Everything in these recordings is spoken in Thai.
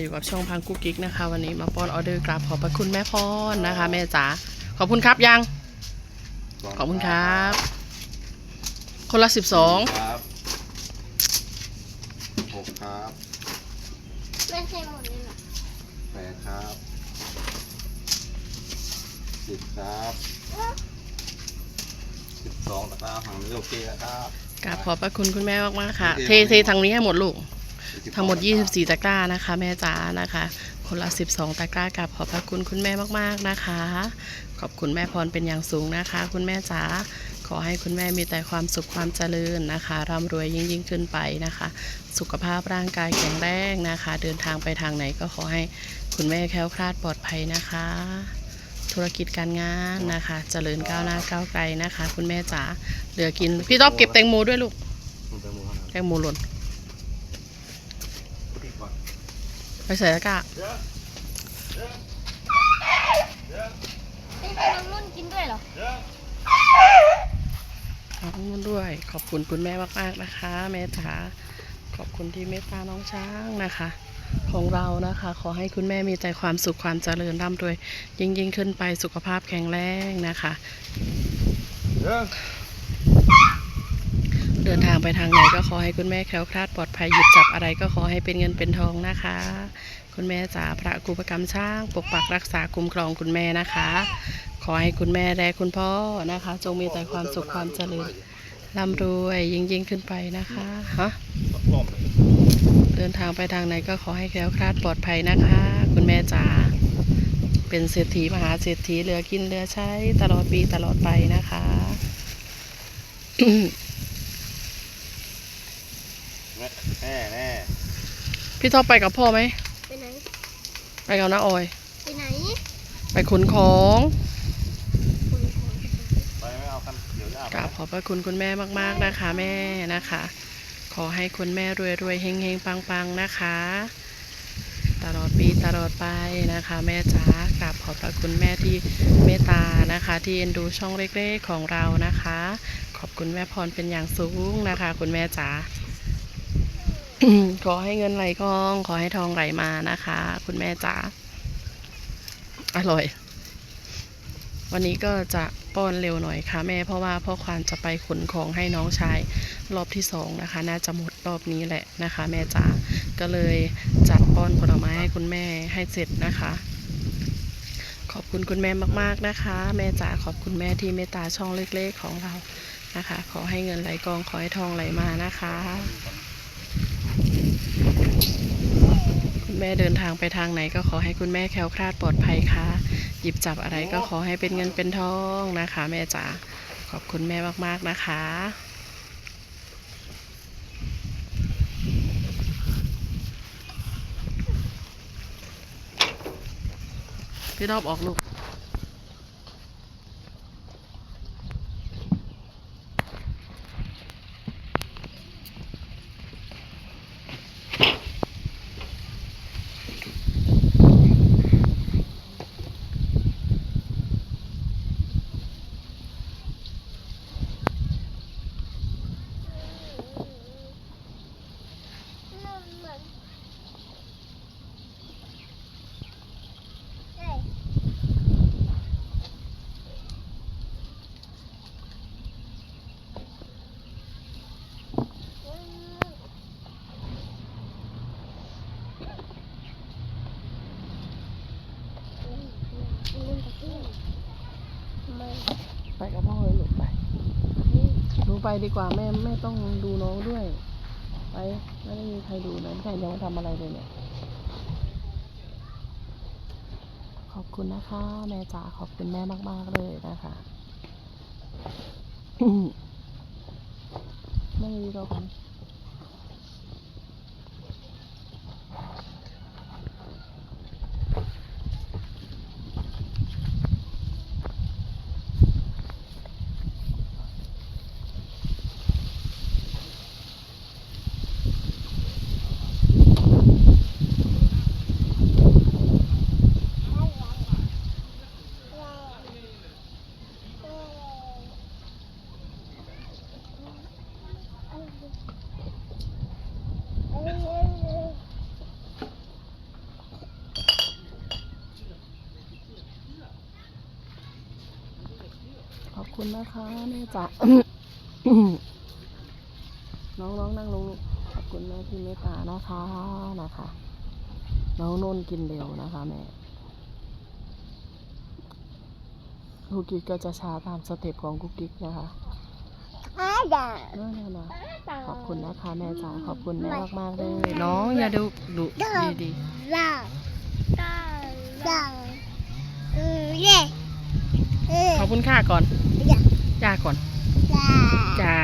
อยู่กับช่องพังกุ๊กกิ๊กนะคะ วันนี้มาป้อนออเดอร์กราบขอบพระคุณแม่พรนะคะ แม่จ๋าขอบคุณครับยัง ขอบคุณครับ คนละสิบสองครับหกครับไม่ใช่หมดเลยเหรอแปดครับสิบครับสิบสองตะกร้าฝั่งนี้โอเคแล้วครับกราบขอบพระคุณคุณแม่มากๆค่ะ เทโอเคเททางนี้ให้หมดลูก12 ทั้งหมดตะกร้า24 ตะกร้านะคะ แม่จ๋านะคะ คนละ 12 ตะกร้ากราบขอบพระคุณคุณแม่มากๆนะคะ ขอบคุณแม่พรเป็นอย่างสูงนะคะ คุณแม่จ๋าขอให้คุณแม่มีแต่ความสุขความเจริญนะคะร่ำรวยยิ่งยิ่งขึ้นไปนะคะ สุขภาพร่างกายแข็งแรงนะคะ เดินทางไปทางไหนก็ขอให้คุณแม่แคล้วคลาดปลอดภัยนะคะ ธุรกิจการงานนะคะ เจริญก้าวหน้าก้าวไกลนะคะ คุณแม่จ๋าเหลือกิน พี่ต๊อบเก็บแตงโมด้วยลูกคุณไปหมูข้างหลังแตงโมหล่น ปิดก่อน ไปใส่ตะกร้าไม่ใช่น้องนุ่นกินด้วยเหรอขอบคุณด้วย ขอบคุณคุณแม่มากๆนะคะแม่จ๋าขอบคุณที่เมตตาน้องช้างนะคะ ของเรานะคะ ขอให้คุณแม่มีแต่ความสุขความเจริญร่ำรวยยิ่งยิ่งขึ้นไปสุขภาพแข็งแรงนะคะ เดินทางไปทางไหนก็ขอให้คุณแม่แคล้วคลาดปลอดภัยหยิบจับอะไรก็ขอให้เป็นเงินเป็นทองนะคะ คุณแม่จ๋าพระครูประกรรมช้าง ปกปักรักษาคุ้มครองคุณแม่นะคะ ขอให้คุณแม่และคุณพ่อนะคะ จงมีแต่ความสุขความเจริญร่ำรวยยิ่งยิ่งขึ้นไปนะคะฮะเดินทางไปทางไหนก็ขอให้แคล้วคลาดปลอดภัยนะคะ คุณแม่จ๋าเป็นเศรษฐีมหาเศรษฐีเหลือกินเหลือใช้ตลอดปีตลอดไปนะคะ แน่แน่พี่ท็อปไปกับพ่อไหม ไปไหน ไปกับน้าออย ไปไหนไปขนของคุณของไปไม่เอาคันเดี๋ยวจะอาบกราบขอบพระคุณคุณแม่มากๆนะคะแม่นะคะ ขอให้คุณแม่รวยรวยๆเฮงเฮงปังปังๆนะคะ ตลอดปีตลอดไปนะคะ แม่จ๋ากราบขอบพระคุณแม่ที่เมตตานะคะ ที่เอ็นดูช่องเล็กๆของเรานะคะ ขอบคุณแม่พรเป็นอย่างสูงนะคะ คุณแม่จ๋า ขอให้เงินไหลกอง ขอให้ทองไหลมานะคะ คุณแม่จ๋าอร่อย วันนี้ก็จะป้อนเร็วหน่อยค่ะ แม่เพราะว่าพ่อควานจะไปขนของให้น้องชายรอบที่สองนะคะ น่าจะหมดรอบนี้แหละนะคะ แม่จ๋าก็เลยจัดป้อนผลไม้ให้คุณแม่ให้เสร็จนะคะขอบคุณคุณแม่มากๆนะคะ แม่จ๋าขอบคุณแม่ที่เมตตาช่องเล็กๆของเรานะคะ ขอให้เงินไหลกองขอให้ทองไหลมานะคะ คุณแม่เดินทางไปทางไหนก็ขอให้คุณแม่แคล้วคลาดปลอดภัยค่ะ หยิบจับอะไรก็ขอให้เป็นเงินเป็นทองนะคะ แม่จ๋าขอบคุณแม่มากๆนะคะพี่รอบออกลูกไปกับพ่อเลยลูกไปหนู ไปดีกว่าแม่แม่ต้องดูน้องด้วย ไปไม่ได้มีใครดูนะใครยังไม่ทำอะไรเลยเนี่ย ขอบคุณนะคะ แม่จ๋าขอบคุณแม่มาก ๆ เลยนะคะไม่มีเราคน คุณนะคะแม่จ๋าน้องๆนั่งลงลูกขอบคุณแม่ที่เมตตานะคะนะคะ น้องนุ่นกินเร็วนะคะแม่กุ๊กกิ๊กก็จะช้าตามสเต็ปของกุ๊กกิ๊กนะคะอ้าด่านั่นนะขอบคุณนะคะแม่จ๋าขอบคุณแม่มากๆเลยน้องอย่าดูดุดีด่าด่าด่าเออเย่เออๆขอบคุณค่าก่อนอย่า จ้าก่อนด่าจ้า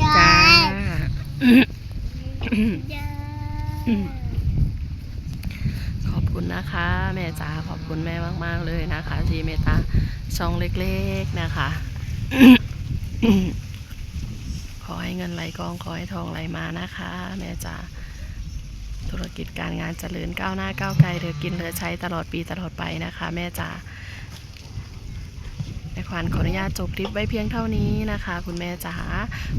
ด่าจ้าด่าขอบคุณนะคะ แม่จ๋าขอบคุณแม่มาก ๆ เลยนะคะ ที่เมตตาช่องเล็ก ๆ นะคะ ขอให้เงินไหลกองขอให้ทองไหลมานะคะ แม่จ๋าธุรกิจการงานเจริญก้าวหน้าก้าวไกลเหลือกินเหลือใช้ตลอดปีตลอดไปนะคะ แม่จ๋าแม่ ขวัญขออนุญาตจบคลิปไว้เพียงเท่านี้นะคะ คุณแม่จ๋า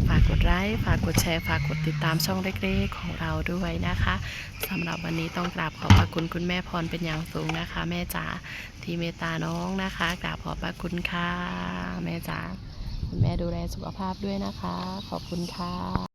ฝากกดไลค์ฝากกดแชร์ฝากกดติดตามช่องเล็กๆของเราด้วยนะคะสำหรับวันนี้ต้องกราบขอบพระคุณคุณแม่พรเป็นอย่างสูงนะคะ แม่จ๋าที่เมตตาน้องนะคะกราบขอบพระคุณค่ะแม่จ๋าคุณแม่ดูแลสุขภาพด้วยนะคะ ขอบคุณค่ะ